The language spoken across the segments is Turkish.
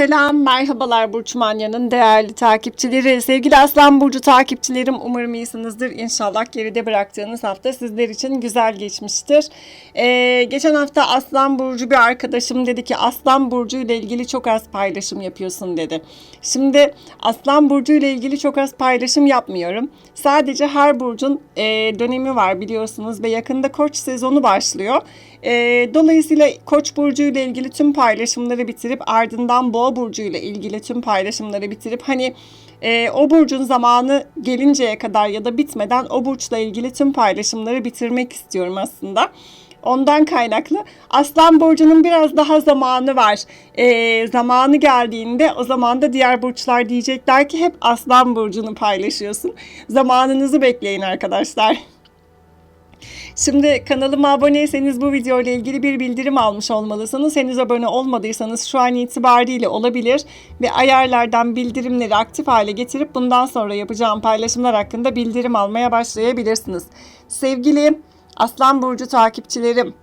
Selam, merhabalar Burç Manya'nın değerli takipçileri. Sevgili Aslan Burcu takipçilerim umarım iyisinizdir. İnşallah geride bıraktığınız hafta sizler için güzel geçmiştir. Ee, geçen hafta Aslan Burcu bir arkadaşım dedi ki Aslan Burcu ile ilgili çok az paylaşım yapıyorsun dedi. Şimdi Aslan Burcu ile ilgili çok az paylaşım yapmıyorum. Sadece her burcun e, dönemi var biliyorsunuz ve yakında koç sezonu başlıyor. E, dolayısıyla Koç burcu ile ilgili tüm paylaşımları bitirip ardından Boğa burcu ile ilgili tüm paylaşımları bitirip hani e, o burcun zamanı gelinceye kadar ya da bitmeden o burçla ilgili tüm paylaşımları bitirmek istiyorum aslında. Ondan kaynaklı Aslan Burcu'nun biraz daha zamanı var. E, zamanı geldiğinde o zaman da diğer burçlar diyecekler ki hep Aslan Burcu'nu paylaşıyorsun. Zamanınızı bekleyin arkadaşlar. Şimdi kanalıma aboneyseniz bu video ile ilgili bir bildirim almış olmalısınız. Henüz abone olmadıysanız şu an itibariyle olabilir ve ayarlardan bildirimleri aktif hale getirip bundan sonra yapacağım paylaşımlar hakkında bildirim almaya başlayabilirsiniz. Sevgili Aslan Burcu takipçilerim,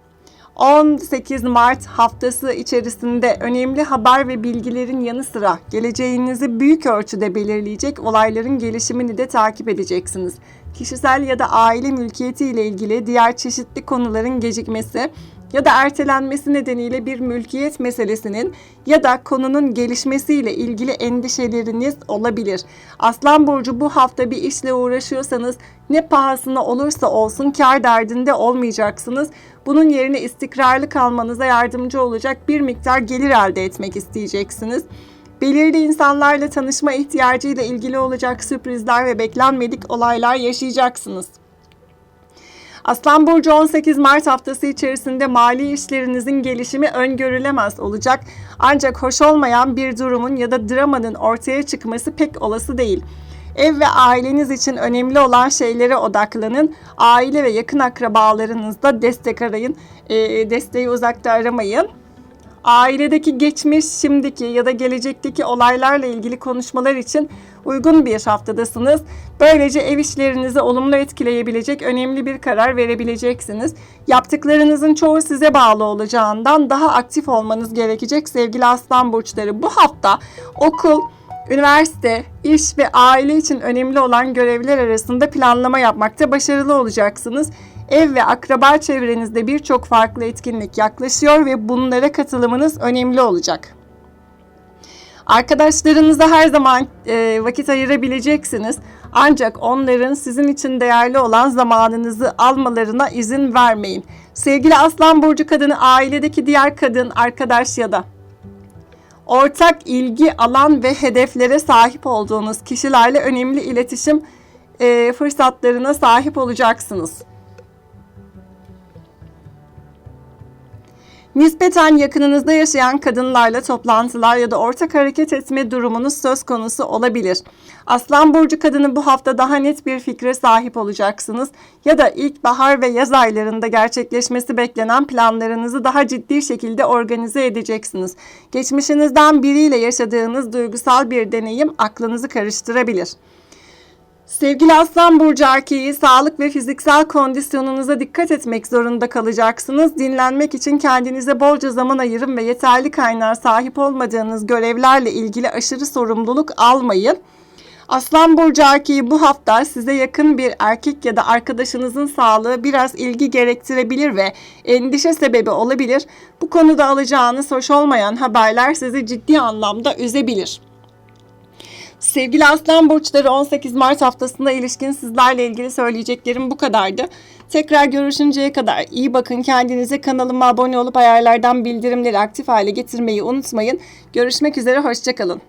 18 Mart haftası içerisinde önemli haber ve bilgilerin yanı sıra geleceğinizi büyük ölçüde belirleyecek olayların gelişimini de takip edeceksiniz. Kişisel ya da aile mülkiyeti ile ilgili diğer çeşitli konuların gecikmesi ya da ertelenmesi nedeniyle bir mülkiyet meselesinin ya da konunun gelişmesiyle ilgili endişeleriniz olabilir. Aslan burcu bu hafta bir işle uğraşıyorsanız ne pahasına olursa olsun kar derdinde olmayacaksınız. Bunun yerine istikrarlı kalmanıza yardımcı olacak bir miktar gelir elde etmek isteyeceksiniz. Belirli insanlarla tanışma ihtiyacıyla ilgili olacak sürprizler ve beklenmedik olaylar yaşayacaksınız. Aslan Burcu 18 Mart haftası içerisinde mali işlerinizin gelişimi öngörülemez olacak. Ancak hoş olmayan bir durumun ya da dramanın ortaya çıkması pek olası değil. Ev ve aileniz için önemli olan şeylere odaklanın. Aile ve yakın akrabalarınızda destek arayın. E, desteği uzakta aramayın. Ailedeki geçmiş, şimdiki ya da gelecekteki olaylarla ilgili konuşmalar için uygun bir haftadasınız. Böylece ev işlerinizi olumlu etkileyebilecek önemli bir karar verebileceksiniz. Yaptıklarınızın çoğu size bağlı olacağından daha aktif olmanız gerekecek sevgili aslan burçları. Bu hafta okul, üniversite, iş ve aile için önemli olan görevler arasında planlama yapmakta başarılı olacaksınız. Ev ve akraba çevrenizde birçok farklı etkinlik yaklaşıyor ve bunlara katılımınız önemli olacak. Arkadaşlarınıza her zaman e, vakit ayırabileceksiniz. Ancak onların sizin için değerli olan zamanınızı almalarına izin vermeyin. Sevgili Aslan Burcu kadını ailedeki diğer kadın, arkadaş ya da ortak ilgi alan ve hedeflere sahip olduğunuz kişilerle önemli iletişim e, fırsatlarına sahip olacaksınız. Nispeten yakınınızda yaşayan kadınlarla toplantılar ya da ortak hareket etme durumunuz söz konusu olabilir. Aslan burcu kadını bu hafta daha net bir fikre sahip olacaksınız ya da ilkbahar ve yaz aylarında gerçekleşmesi beklenen planlarınızı daha ciddi şekilde organize edeceksiniz. Geçmişinizden biriyle yaşadığınız duygusal bir deneyim aklınızı karıştırabilir. Sevgili Aslan Burcu erkeği sağlık ve fiziksel kondisyonunuza dikkat etmek zorunda kalacaksınız. Dinlenmek için kendinize bolca zaman ayırın ve yeterli kaynağa sahip olmadığınız görevlerle ilgili aşırı sorumluluk almayın. Aslan Burcu erkeği bu hafta size yakın bir erkek ya da arkadaşınızın sağlığı biraz ilgi gerektirebilir ve endişe sebebi olabilir. Bu konuda alacağınız hoş olmayan haberler sizi ciddi anlamda üzebilir. Sevgili Aslan Burçları 18 Mart haftasında ilişkin sizlerle ilgili söyleyeceklerim bu kadardı. Tekrar görüşünceye kadar iyi bakın kendinize kanalıma abone olup ayarlardan bildirimleri aktif hale getirmeyi unutmayın. Görüşmek üzere hoşçakalın.